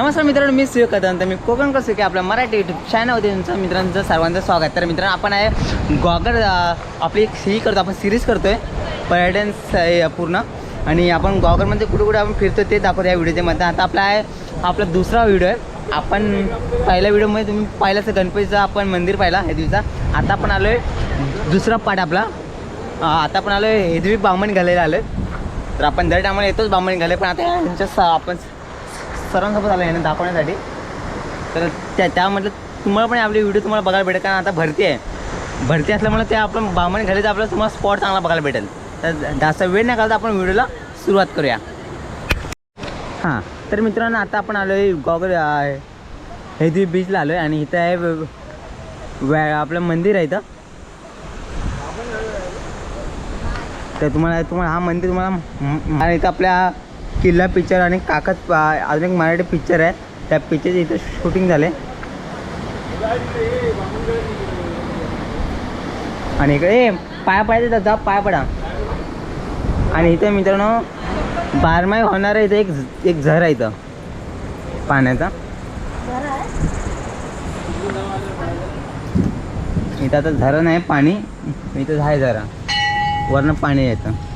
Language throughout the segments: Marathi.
नमस्कार मित्रांनो मी सुयोग कदम मी कोकण कसं की आपल्या मराठी युट्यूब चॅनलमध्ये तुमचं मित्रांचं सर्वांचं स्वागत. तर मित्रांनो आपण आहे गॉगल आपली एक ही करतो आपण सिरीज करतो आहे पर्यटन स- पूर्ण. आणि आपण गॉगलमध्ये कुठे कुठे आपण फिरतो ते दाखवतो या व्हिडिओच्या मध्ये. आता आपला आहे आपला दुसरा व्हिडिओ आहे. आपण पहिल्या व्हिडिओमध्ये तुम्ही पाहिलं गणपतीचं आपण मंदिर पाहिला हे दिवसा आता आपण आलो आहे दुसरा पाठ आपला. आता आपण आलो आहे हेदवी बामण घालायला आलो तर आपण दर टायमाला येतोच बामण घालाय पण आता यांच्या आपण सरांसोबत आलं आहे दाखवण्यासाठी. तर त्या त्यामधलं तुम्हाला पण आपली व्हिडिओ तुम्हाला बघायला भेटेल कारण आता भरती आहे. भरती असल्यामुळे ते आपण बामण घाले तर आपल्याला तुम्हाला स्पॉट चांगला बघायला भेटेल. तर जास्त वेळ नाही घालता आपण व्हिडिओला सुरुवात करूया. हां तर मित्रांनो आता आपण आलो आहे गॉगल ती बीचला आलो आहे आणि इथं आहे वॅ आपलं मंदिर आहे इथं. तर तुम्हाला तुम्हाला हा मंदिर तुम्हाला आणि इथं आपल्या किल्ला पिक्चर आणि काकत अजून एक मराठी पिक्चर आहे. त्या पिक्चर इथं शूटिंग झाले. आणि इकडे ए, पाया पायाचे जा पाया पडा. आणि इथं मित्रांनो बारमाही होणार आहे इथं एक झ- एक झर आहे इथं. पाण्याचा. इथं आता झरण आहे पाणी. इथं आहे झरा वरनं पाणी येतं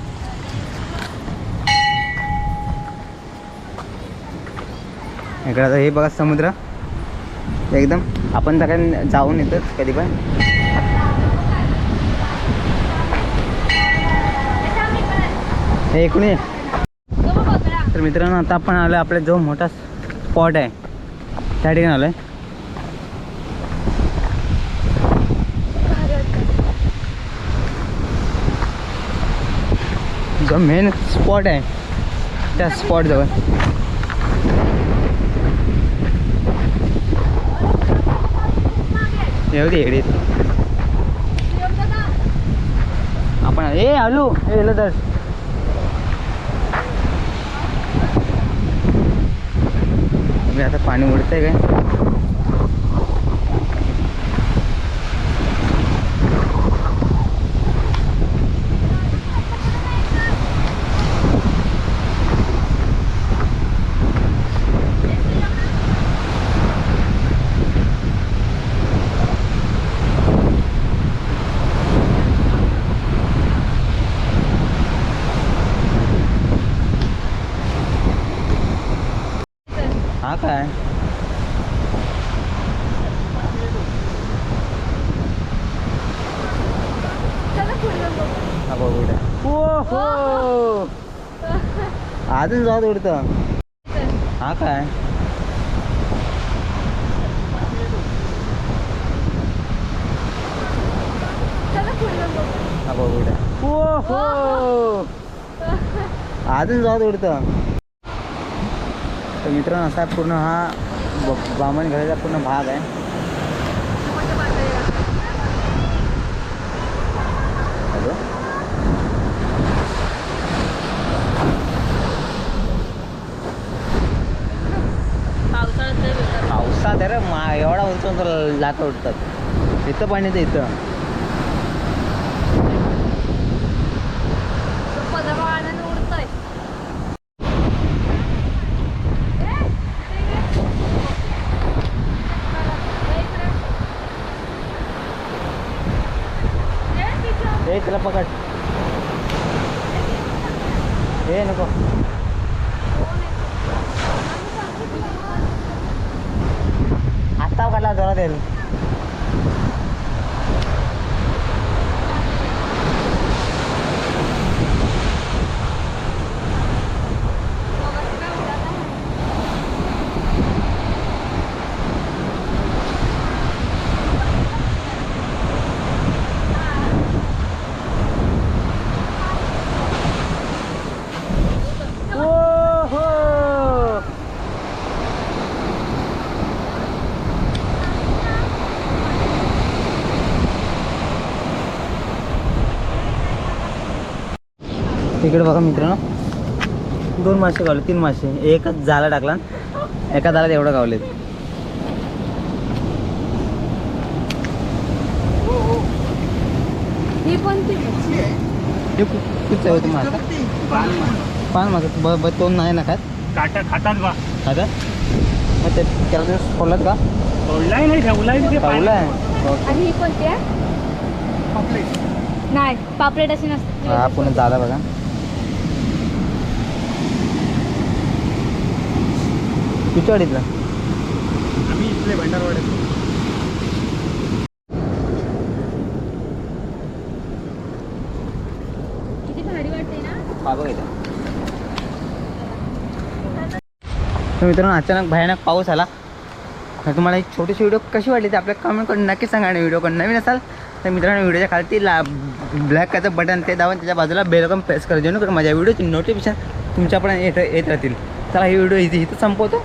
इकडं आता हे बघा समुद्र. एकदम आपण तर जाऊन येतोच कधी पण. हे इकडून ये. तर मित्रांनो आता आपण आलो आपला जो मोठा स्पॉट आहे त्या ठिकाणी आलो आहे जो मेन स्पॉट आहे त्या स्पॉट एवढी एवढी. आपण ए आलू. ए तर मी आता पाणी उडतंय काय? हा काय हा हो. अजून जात उडतं. हा काय? हा बघ उड्या. ओ हो. अजून जात उडतं. तर मित्रांनो असा पूर्ण हा बामण घराचा पूर्ण भाग आहे. पावसात आहे रे मा एवढा उंच उंच लाट उडतात. इथं पाणी तर इथं. ए त्याला पकड. हे नको. आत्ता काढला जोरात येईल ओ हो इकडे बघा मित्रांनो. दोन मासे गावले तीन मासे. एकच जाळा टाकला एका जाळ्यात एवढं गावलेत. ती मासा? पान मासा. ब ब तोंड नाही ना खात? काटा खातात बा. आता मग ते त्याला तुम्ही सोडलात का? सोडलाय नाही ठेवलाय आणि ही कोणती आहे? नाही पापलेट अशी नसते. हा पुन्हा झाला बघा. किती अडीतला आम्ही इथले भंडारवाड्यात किती भारी वाटते ना? बघा इथं. तर मित्रांनो अचानक भयानक पाऊस आला. तर तुम्हाला एक छोटीशी व्हिडिओ कशी वाटली ते आपल्या कमेंट करून नक्की सांगा आणि व्हिडिओ कोण नवीन असाल तर मित्रांनो व्हिडिओच्या खालती ला ब्लॅक काचं बटन ते दाबून त्याच्या बाजूला बेलकम प्रेस करा जेणेकरून माझ्या व्हिडिओची नोटिफिकेशन तुमच्यापर्यंत येत येत राहतील. चला ही व्हिडिओ इथे इथं संपवतो.